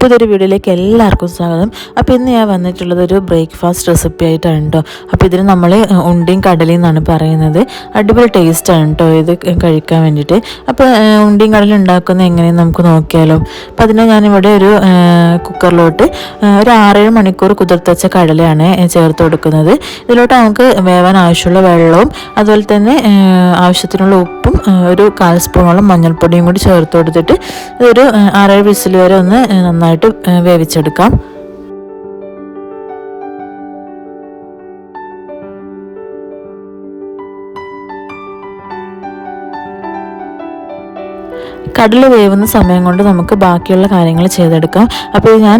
പുതിയൊരു വീഡിയോയിലേക്ക് എല്ലാവർക്കും സ്വാഗതം. അപ്പോൾ ഇന്ന് ഞാൻ വന്നിട്ടുള്ളത് ഒരു ബ്രേക്ക്ഫാസ്റ്റ് റെസിപ്പി ആയിട്ടാണ് കേട്ടോ അപ്പോൾ ഇതിന് നമ്മൾ ഉണ്ടിയും കടലയും എന്നാണ് പറയുന്നത്. അടിപൊളി ടേസ്റ്റാണ് കേട്ടോ ഇത് കഴിക്കാൻ വേണ്ടിയിട്ട്. അപ്പോൾ ഉണ്ടിയും കടലും ഉണ്ടാക്കുന്നത് എങ്ങനെയെന്ന് നമുക്ക് നോക്കിയാലോ. അപ്പോൾ അതിന് ഞാനിവിടെ ഒരു കുക്കറിലോട്ട് ഒരു ആറേഴ് മണിക്കൂർ കുതിർത്തച്ച കടലയാണ് ചേർത്ത് കൊടുക്കുന്നത്. ഇതിലോട്ട് നമുക്ക് വേവാൻ ആവശ്യമുള്ള വെള്ളവും അതുപോലെ തന്നെ ആവശ്യത്തിനുള്ള ഉപ്പും ഒരു കാൽ സ്പൂണോളം മഞ്ഞൾപ്പൊടിയും കൂടി ചേർത്ത് കൊടുത്തിട്ട് ഇതൊരു ആറേഴ് വിസിൽ വരെ ഒന്ന് നന്നായിട്ട് വേവിച്ചെടുക്കാം. കടൽ വേവുന്ന സമയം കൊണ്ട് നമുക്ക് ബാക്കിയുള്ള കാര്യങ്ങൾ ചെയ്തെടുക്കാം. അപ്പോൾ ഞാൻ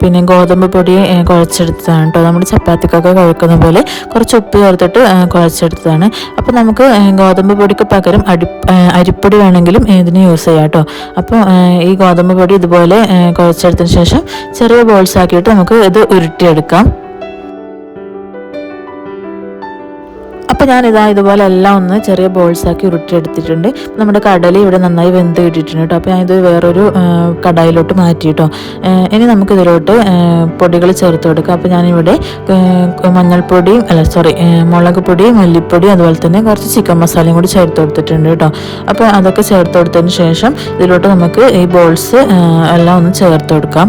പിന്നെ ഗോതമ്പ് പൊടി കുഴച്ചെടുത്തതാണ് കേട്ടോ. നമ്മുടെ ചപ്പാത്തിക്കൊക്കെ കുഴക്കുന്ന പോലെ കുറച്ച് ഉപ്പ് ചേർത്തിട്ട് കുഴച്ചെടുത്തതാണ്. അപ്പോൾ നമുക്ക് ഗോതമ്പ് പൊടിക്ക് പകരം അടി അരിപ്പൊടി വേണമെങ്കിലും ഇതിന് യൂസ് ചെയ്യാം കേട്ടോ. അപ്പോൾ ഈ ഗോതമ്പ് പൊടി ഇതുപോലെ കുഴച്ചെടുത്തതിന് ശേഷം ചെറിയ ബോൾസ് ആക്കിയിട്ട് നമുക്ക് ഇത് ഉരുട്ടിയെടുക്കാം. അപ്പോൾ ഞാൻ ഇതാ ഇതുപോലെ എല്ലാം ഒന്ന് ചെറിയ ബോൾസാക്കി ഉരുട്ടിയെടുത്തിട്ടുണ്ട്. നമ്മുടെ കടല ഇവിടെ നന്നായി വെന്ത് കിട്ടിയിട്ടുണ്ട് കേട്ടോ. അപ്പോൾ ഞാൻ ഇത് വേറൊരു കടായിലോട്ട് മാറ്റിയിട്ടോ. ഇനി നമുക്ക് ഇതിലോട്ട് പൊടികൾ ചേർത്ത് കൊടുക്കാം. അപ്പോൾ ഞാനിവിടെ മഞ്ഞൾപ്പൊടിയും അല്ല സോറി മുളക് പൊടിയും മല്ലിപ്പൊടിയും അതുപോലെ തന്നെ കുറച്ച് ചിക്കൻ മസാലയും കൂടി ചേർത്ത് കൊടുത്തിട്ടുണ്ട് കേട്ടോ. അപ്പോൾ അതൊക്കെ ചേർത്ത് കൊടുത്തതിന് ശേഷം ഇതിലോട്ട് നമുക്ക് ഈ ബോൾസ് എല്ലാം ഒന്ന് ചേർത്ത് കൊടുക്കാം.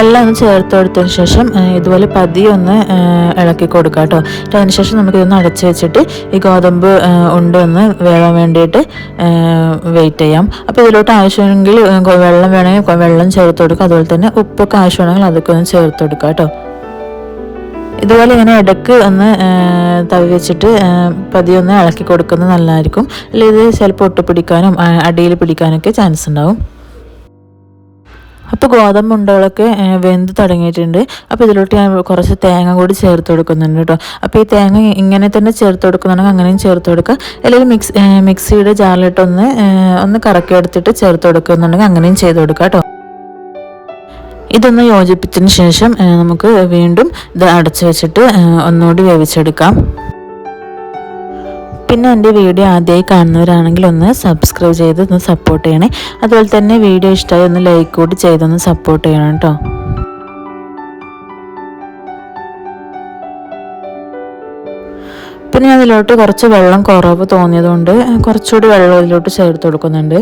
എല്ലാം ഒന്ന് ചേർത്ത് കൊടുത്തതിന് ശേഷം ഇതുപോലെ പതിയെ ഒന്ന് ഇളക്കി കൊടുക്കുക കേട്ടോ അതിനുശേഷം നമുക്ക് ഇതൊന്ന് അടച്ചു വെച്ചിട്ട് ഈ ഗോതമ്പ് ഉണ്ട് ഒന്ന് വേവാൻ വേണ്ടിയിട്ട് വെയിറ്റ് ചെയ്യാം. അപ്പോൾ ഇതിലോട്ട് ആവശ്യമെങ്കിൽ വെള്ളം വേണമെങ്കിൽ വെള്ളം ചേർത്ത് കൊടുക്കുക. അതുപോലെ തന്നെ ഉപ്പൊക്കെ ആവശ്യമാണെങ്കിൽ അതൊക്കെ ഒന്ന് ചേർത്ത് കൊടുക്കുക കേട്ടോ ഇതുപോലെ ഇങ്ങനെ ഇടയ്ക്ക് ഒന്ന് തവി വെച്ചിട്ട് പതിയെ ഒന്ന് ഇളക്കി കൊടുക്കുന്നത് നല്ലതായിരിക്കും. അല്ലെങ്കിൽ ഇത് ചിലപ്പോൾ ഒട്ടുപിടിക്കാനും അടിയിൽ പിടിക്കാനൊക്കെ ചാൻസ് ഉണ്ടാവും. അപ്പോൾ ഗോതമ്പ് ഉണ്ടകളൊക്കെ വെന്ത് തുടങ്ങിയിട്ടുണ്ട്. അപ്പോൾ ഇതിലോട്ട് ഞാൻ കുറച്ച് തേങ്ങ കൂടി ചേർത്ത് കൊടുക്കുന്നുണ്ട് കേട്ടോ. അപ്പോൾ ഈ തേങ്ങ ഇങ്ങനെ തന്നെ ചേർത്ത് കൊടുക്കുന്നുണ്ടെങ്കിൽ അങ്ങനെയും ചേർത്ത് കൊടുക്കുക. അല്ലെങ്കിൽ മിക്സ് മിക്സിയുടെ ജാറിലിട്ടൊന്ന് ഒന്ന് കറക്കി എടുത്തിട്ട് ചേർത്ത് കൊടുക്കുന്നുണ്ടെങ്കിൽ അങ്ങനെയും ചെയ്ത് കൊടുക്കുക കേട്ടോ. ഇതൊന്ന് യോജിപ്പിച്ചതിന് ശേഷം നമുക്ക് വീണ്ടും ഇത് അടച്ചു വെച്ചിട്ട് ഒന്നുകൂടി വേവിച്ചെടുക്കാം. പിന്നെ എന്റെ വീഡിയോ ആദ്യമായി കാണുന്നവരാണെങ്കിൽ ഒന്ന് സബ്സ്ക്രൈബ് ചെയ്ത് ഒന്ന് സപ്പോർട്ട് ചെയ്യണേ. അതുപോലെ തന്നെ വീഡിയോ ഇഷ്ടമായി ഒന്ന് ലൈക്ക് കൂടി ചെയ്തൊന്ന് സപ്പോർട്ട് ചെയ്യണം കേട്ടോ. പിന്നെ അതിലോട്ട് കുറച്ച് വെള്ളം കുറവ് തോന്നിയതുകൊണ്ട് കുറച്ചുകൂടി വെള്ളം ഇതിലോട്ട് ചേർത്ത് കൊടുക്കുന്നുണ്ട്.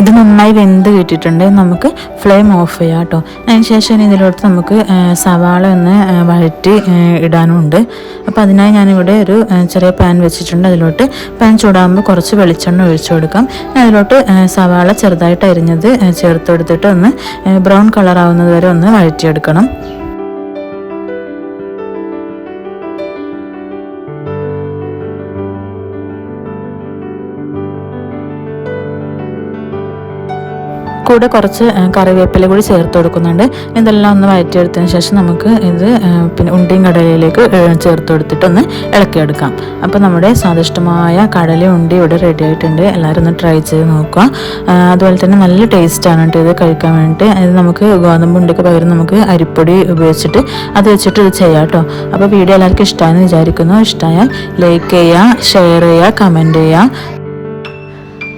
ഇത് നന്നായി വെന്ത് കിട്ടിയിട്ടുണ്ട്. നമുക്ക് ഫ്ലെയിം ഓഫ് ചെയ്യാം കേട്ടോ അതിനുശേഷം ഇതിലോട്ട് നമുക്ക് സവാള ഒന്ന് വഴറ്റി ഇടാനുണ്ട്. അപ്പോൾ അതിനായി ഞാനിവിടെ ഒരു ചെറിയ പാൻ വെച്ചിട്ടുണ്ട്. അതിലോട്ട് പാൻ ചൂടാകുമ്പോൾ കുറച്ച് വെളിച്ചെണ്ണ ഒഴിച്ചു കൊടുക്കാം. അതിലോട്ട് സവാള ചെറുതായിട്ട് അരിഞ്ഞത് ചേർത്ത് കൊടുത്തിട്ട് ഒന്ന് ബ്രൗൺ കളറാവുന്നത് വരെ ഒന്ന് വഴറ്റിയെടുക്കണം. കൂടെ കുറച്ച് കറിവേപ്പില കൂടി ചേർത്ത് കൊടുക്കുന്നുണ്ട്. ഇതെല്ലാം ഒന്ന് വഴറ്റിയെടുത്തതിന് ശേഷം നമുക്ക് ഇത് പിന്നെ ഉണ്ടിയും കടലയിലേക്ക് ചേർത്ത് കൊടുത്തിട്ടൊന്ന് ഇളക്കിയെടുക്കാം. അപ്പോൾ നമ്മുടെ സ്വാദിഷ്ടമായ കടല ഉണ്ടി ഇവിടെ റെഡി ആയിട്ടുണ്ട്. എല്ലാവരും ഒന്ന് ട്രൈ ചെയ്ത് നോക്കുക. അതുപോലെ തന്നെ നല്ല ടേസ്റ്റാണ് കേട്ടോ ഇത് കഴിക്കാൻ വേണ്ടിയിട്ട്. ഇത് നമുക്ക് ഗോതമ്പ് ഉണ്ടിക്ക് പകരം നമുക്ക് അരിപ്പൊടി ഉപയോഗിച്ചിട്ട് അത് വെച്ചിട്ട് ഇത് ചെയ്യാം കേട്ടോ. അപ്പോൾ വീഡിയോ എല്ലാവർക്കും ഇഷ്ടമായെന്ന് വിചാരിക്കുന്നു. ഇഷ്ടമായാൽ ലൈക്ക് ചെയ്യുക ഷെയർ ചെയ്യുക കമന്റ് ചെയ്യുക.